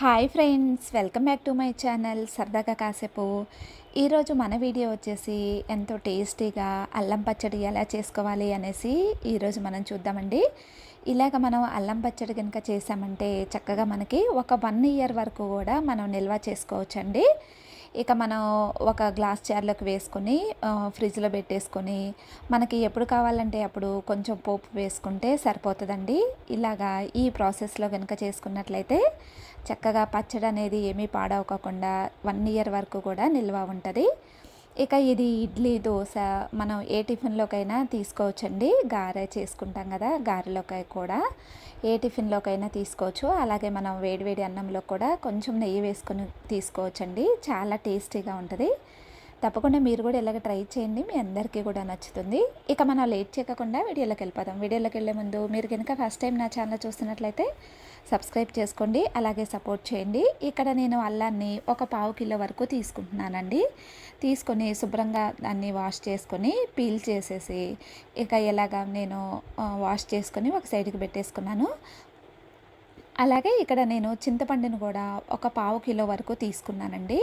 Hi friends welcome back to my channel సరదాగా కాసేపు. ఈరోజు మన వీడియో వచ్చేసి ఎంతో టేస్టీగా అల్లం పచ్చడి ఎలా చేసుకోవాలి అనేసి ఈరోజు మనం చూద్దామండి. ఇలాగ మనం అల్లం పచ్చడి కనుక చేసామంటే చక్కగా మనకి ఒక వన్ ఇయర్ వరకు కూడా మనం నిల్వ చేసుకోవచ్చండి. ఇక మనం ఒక గ్లాస్ చార్లోకి వేసుకొని ఫ్రిడ్జ్లో పెట్టేసుకొని మనకి ఎప్పుడు కావాలంటే అప్పుడు కొంచెం పోపు వేసుకుంటే సరిపోతుందండి. ఇలాగా ఈ ప్రాసెస్లో కనుక చేసుకున్నట్లయితే చక్కగా పచ్చడి అనేది ఏమీ పాడవకుండా వన్ ఇయర్ వరకు కూడా నిల్వ ఉంటుంది. ఇక ఇది ఇడ్లీ దోశ మనం ఏ టిఫిన్లోకైనా తీసుకోవచ్చండి. గారె చేసుకుంటాం కదా గారెలోకి కూడా ఏ టిఫిన్లోకైనా తీసుకోవచ్చు. అలాగే మనం వేడివేడి అన్నంలో కూడా కొంచెం నెయ్యి వేసుకొని తీసుకోవచ్చండి. చాలా టేస్టీగా ఉంటుంది. తప్పకుండా మీరు కూడా ఇలాగ ట్రై చేయండి. మీ అందరికీ కూడా నచ్చుతుంది. ఇక మనం లేట్ చేయకుండా వీడియోలోకి వెళ్ళిపోదాం. వీడియోలోకి వెళ్ళే ముందు మీరు కనుక ఫస్ట్ టైం నా ఛానల్ చూస్తున్నట్లయితే సబ్స్క్రైబ్ చేసుకోండి అలాగే సపోర్ట్ చేయండి. ఇక్కడ నేను అల్లాన్ని ఒక పావు కిలో వరకు తీసుకుంటున్నానండి. తీసుకొని శుభ్రంగా దాన్ని వాష్ చేసుకొని పీల్ చేసేసి ఇక ఎలాగా నేను వాష్ చేసుకొని ఒక సైడ్కి పెట్టేసుకున్నాను. అలాగే ఇక్కడ నేను చింతపండును కూడా ఒక పావు కిలో వరకు తీసుకున్నానండి.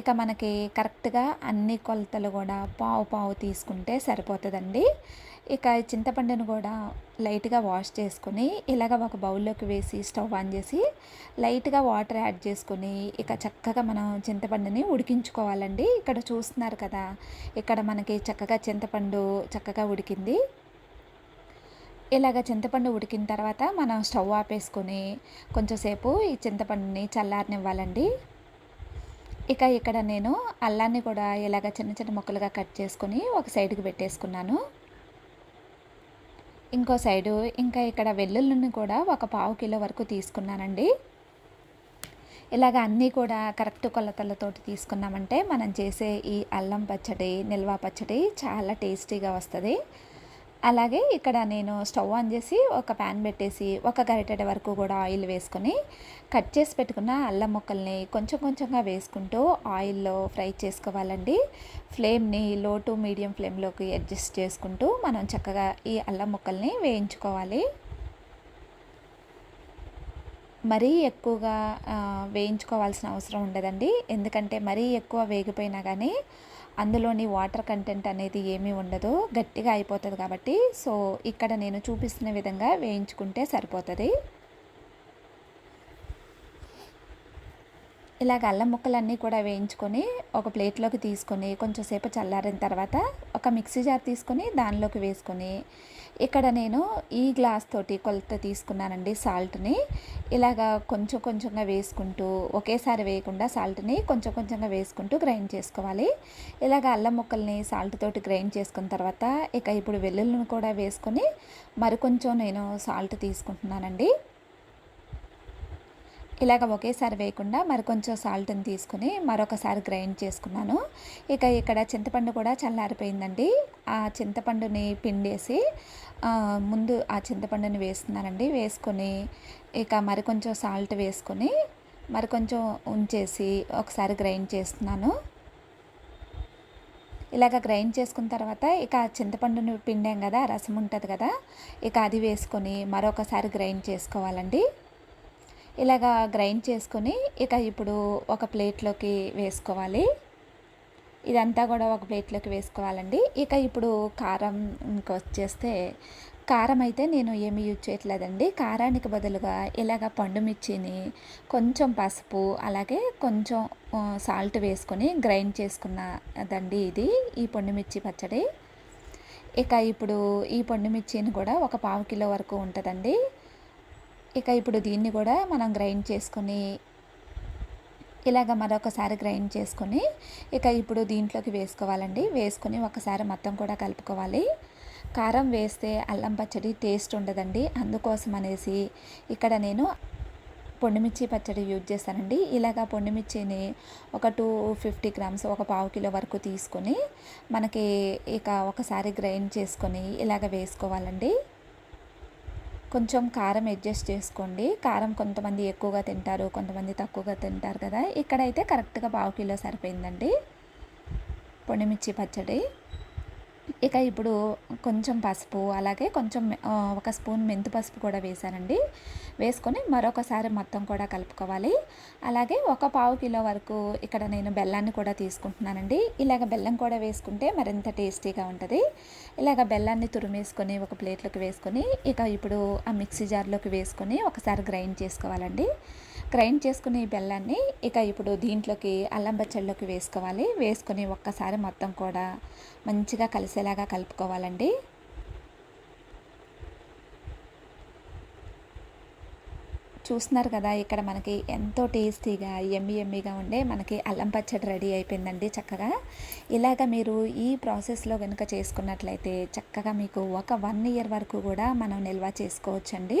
ఇక మనకి కరెక్ట్గా అన్ని కొలతలు కూడా పావు పావు తీసుకుంటే సరిపోతుందండి. ఇక చింతపండును కూడా లైట్గా వాష్ చేసుకొని ఇలాగ ఒక బౌల్లోకి వేసి స్టవ్ ఆన్ చేసి లైట్గా వాటర్ యాడ్ చేసుకొని ఇక చక్కగా మనం చింతపండుని ఉడికించుకోవాలండి. ఇక్కడ చూస్తున్నారు కదా ఇక్కడ మనకి చక్కగా చింతపండు చక్కగా ఉడికింది. ఇలాగ చింతపండు ఉడికిన తర్వాత మనం స్టవ్ ఆపేసుకొని కొంచెంసేపు ఈ చింతపండుని చల్లారనివ్వాలండి. ఇక ఇక్కడ నేను అల్లాన్ని కూడా ఇలాగ చిన్న చిన్న ముక్కలుగా కట్ చేసుకొని ఒక సైడ్కి పెట్టేసుకున్నాను. ఇంకో సైడు ఇంకా ఇక్కడ వెల్లుల్లిని కూడా ఒక పావు కిలో వరకు తీసుకున్నానండి. ఇలాగ అన్నీ కూడా కరెక్ట్ కొలతలతోటి తీసుకున్నామంటే మనం చేసే ఈ అల్లం పచ్చడి నిల్వ పచ్చడి చాలా టేస్టీగా వస్తుంది. అలాగే ఇక్కడ నేను స్టవ్ ఆన్ చేసి ఒక ప్యాన్ పెట్టేసి ఒక గరిటెడ వరకు కూడా ఆయిల్ వేసుకొని కట్ చేసి పెట్టుకున్న అల్లం ముక్కల్ని కొంచెం కొంచెంగా వేసుకుంటూ ఆయిల్లో ఫ్రై చేసుకోవాలండి. ఫ్లేమ్ని లో టు మీడియం ఫ్లేమ్లోకి అడ్జస్ట్ చేసుకుంటూ మనం చక్కగా ఈ అల్లం ముక్కల్ని వేయించుకోవాలి. మరీ ఎక్కువగా వేయించుకోవాల్సిన అవసరం ఉండదండి. ఎందుకంటే మరీ ఎక్కువ వేగిపోయినా కానీ అందులోని వాటర్ కంటెంట్ అనేది ఏమీ ఉండదు గట్టిగా అయిపోతుంది కాబట్టి. సో ఇక్కడ నేను చూపిస్తున్న విధంగా వేయించుకుంటే సరిపోతుంది. ఇలాగ అల్లం ముక్కలన్నీ కూడా వేయించుకొని ఒక ప్లేట్లోకి తీసుకొని కొంచెంసేపు చల్లారిన తర్వాత ఒక మిక్సీ జార్ తీసుకొని దానిలోకి వేసుకొని ఇక్కడ నేను ఈ గ్లాస్ తోటి కొలత తీసుకున్నానండి సాల్ట్ని. ఇలాగా కొంచెం కొంచెంగా వేసుకుంటూ ఒకేసారి వేయకుండా సాల్ట్ని కొంచెం కొంచెంగా వేసుకుంటూ గ్రైండ్ చేసుకోవాలి. ఇలాగ అల్లం ముక్కల్ని సాల్ట్ తోటి గ్రైండ్ చేసుకున్న తర్వాత ఇక ఇప్పుడు వెల్లుల్లిని కూడా వేసుకొని మరికొంచెం నేను సాల్ట్ తీసుకుంటున్నానండి. ఇలాగ ఒకేసారి వేయకుండా మరి కొంచెం సాల్ట్ని తీసుకుని మరొకసారి గ్రైండ్ చేసుకున్నాను. ఇక ఇక్కడ చింతపండు కూడా చల్లారిపోయిందండి. ఆ చింతపండుని పిండేసి ముందు ఆ చింతపండుని వేస్తున్నానండి. వేసుకొని ఇక మరి కొంచెం సాల్ట్ వేసుకొని మరి కొంచెం ఉంచేసి ఒకసారి గ్రైండ్ చేస్తున్నాను. ఇలాగ గ్రైండ్ చేసుకున్న తర్వాత ఇక చింతపండుని పిండాం కదా రసం ఉంటుంది కదా ఇక అది వేసుకొని మరొకసారి గ్రైండ్ చేసుకోవాలండి. ఇలాగా గ్రైండ్ చేసుకొని ఇక ఇప్పుడు ఒక ప్లేట్లోకి వేసుకోవాలి. ఇదంతా కూడా ఒక ప్లేట్లోకి వేసుకోవాలండి. ఇక ఇప్పుడు కారం వచ్చేస్తే కారం అయితే నేను ఏమి యూజ్ చేయట్లేదండి. కారానికి బదులుగా ఇలాగ పండు మిర్చిని కొంచెం పసుపు అలాగే కొంచెం సాల్ట్ వేసుకొని గ్రైండ్ చేసుకున్నదండి ఇది ఈ పండుమిర్చి పచ్చడి. ఇక ఇప్పుడు ఈ పండుమిర్చిని కూడా ఒక పావు కిలో వరకు ఉంటుందండి. ఇక ఇప్పుడు దీన్ని కూడా మనం గ్రైండ్ చేసుకొని ఇలాగ మరొకసారి గ్రైండ్ చేసుకొని ఇక ఇప్పుడు దీంట్లోకి వేసుకోవాలండి. వేసుకొని ఒకసారి మొత్తం కూడా కలుపుకోవాలి. కారం వేస్తే అల్లం పచ్చడి టేస్ట్ ఉండదండి. అందుకోసం అనేసి ఇక్కడ నేను పొండిమిర్చి పచ్చడి యూజ్ చేస్తానండి. ఇలాగ పొండిమిర్చిని ఒక టూ ఫిఫ్టీ గ్రామ్స్ ఒక పావు కిలో వరకు తీసుకొని మనకి ఇక ఒకసారి గ్రైండ్ చేసుకొని ఇలాగ వేసుకోవాలండి. కొంచెం కారం అడ్జస్ట్ చేసుకోండి. కారం కొంతమంది ఎక్కువగా తింటారు కొంతమంది తక్కువగా తింటారు కదా. ఇక్కడైతే కరెక్ట్గా పావు కిలో సరిపోయిందండి. పొడిమిర్చి పచ్చడి. ఇక ఇప్పుడు కొంచెం పసుపు అలాగే కొంచెం ఒక స్పూన్ మెంతి పసుపు కూడా వేసానండి. వేసుకొని మరొకసారి మొత్తం కూడా కలుపుకోవాలి. అలాగే ఒక పావు కిలో వరకు ఇక్కడ నేను బెల్లాన్ని కూడా తీసుకుంటున్నానండి. ఇలాగ బెల్లం కూడా వేసుకుంటే మరింత టేస్టీగా ఉంటుంది. ఇలాగ బెల్లాన్ని తురిమేసుకొని ఒక ప్లేట్లోకి వేసుకొని ఇక ఇప్పుడు ఆ మిక్సీ జార్లోకి వేసుకొని ఒకసారి గ్రైండ్ చేసుకోవాలండి. గ్రైండ్ చేసుకునే ఈ బెల్లాన్ని ఇక ఇప్పుడు దీంట్లోకి అల్లం పచ్చడిలోకి వేసుకోవాలి. వేసుకొని ఒక్కసారి మొత్తం కూడా మంచిగా కలిసేలాగా కలుపుకోవాలండి. చూస్తున్నారు కదా ఇక్కడ మనకి ఎంతో టేస్టీగా ఎమ్మి ఎమ్మిగా ఉండే మనకి అల్లం పచ్చడి రెడీ అయిపోయిందండి చక్కగా. ఇలాగ మీరు ఈ ప్రాసెస్లో కనుక చేసుకున్నట్లయితే చక్కగా మీకు ఒక వన్ ఇయర్ వరకు కూడా మనం నిల్వ చేసుకోవచ్చండి.